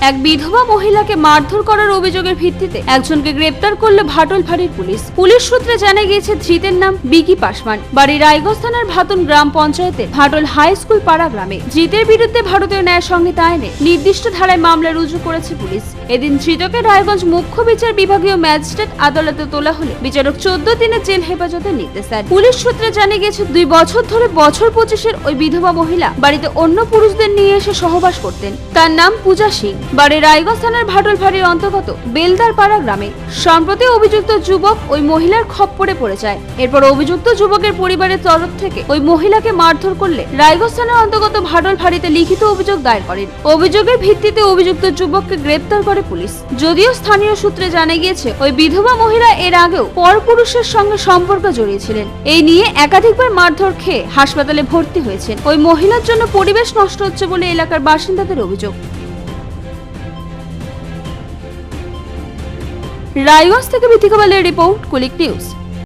এক বিধবা মহিলাকে মারধর করার অভিযোগের ভিত্তিতে একজনকে গ্রেপ্তার করল ভাটল ফাঁড়ির পুলিশ। পুলিশ সূত্রে জানা গিয়েছে, ধৃতের নাম বিকি পাসমান বাড়ি রায়গঞ্জ থানার ভাতন গ্রাম পঞ্চায়েতে ভাটল হাই স্কুল পাড়া গ্রামে। ধৃতের বিরুদ্ধে ভারতীয় ন্যায় সংহিতা আইনে নির্দিষ্ট ধারায় মামলা রুজু করেছে পুলিশ। এদিন ধৃতকে রায়গঞ্জ মুখ্য বিচার বিভাগীয় ম্যাজিস্ট্রেট আদালতে তোলা হলে বিচারক চোদ্দ দিনের জেল হেফাজতের নির্দেশ দেন। পুলিশ সূত্রে জানা গিয়েছে, দুই বছর ধরে বছর পঁচিশের ওই বিধবা মহিলা বাড়িতে অন্য পুরুষদের নিয়ে এসে সহবাস করতেন। তার নাম পূজা সিং। বাড়ি রায়গঞ্জ থানার ভাটল ফাঁড়ির অন্তর্গত বেলদার পাড়া গ্রামে। সম্প্রতি অভিযুক্ত যুবক ওই মহিলার খপ্পরে পড়ে যায়। এরপর অভিযুক্ত যুবকের পরিবারের তরফ থেকে ওই মহিলাকে মারধর করলে রায়গঞ্জ থানার অন্তর্গত ভাটল ফাঁড়িতে লিখিত অভিযোগ দায়ের করেন। অভিযোগের ভিত্তিতে অভিযুক্ত যুবককে গ্রেপ্তার করে পুলিশ। যদিও স্থানীয় সূত্রে জানা গিয়েছে, ওই বিধবা মহিলা এর আগেও পরপুরুষের সঙ্গে সম্পর্ক জড়িয়েছিলেন। এই নিয়ে একাধিকবার মারধর খেয়ে হাসপাতালে ভর্তি হয়েছেন। ওই মহিলার জন্য পরিবেশ নষ্ট হচ্ছে বলে এলাকার বাসিন্দাদের অভিযোগ। রায়গঞ্জ থেকে বিথিকা রিপোর্ট কুলিক নিউজ।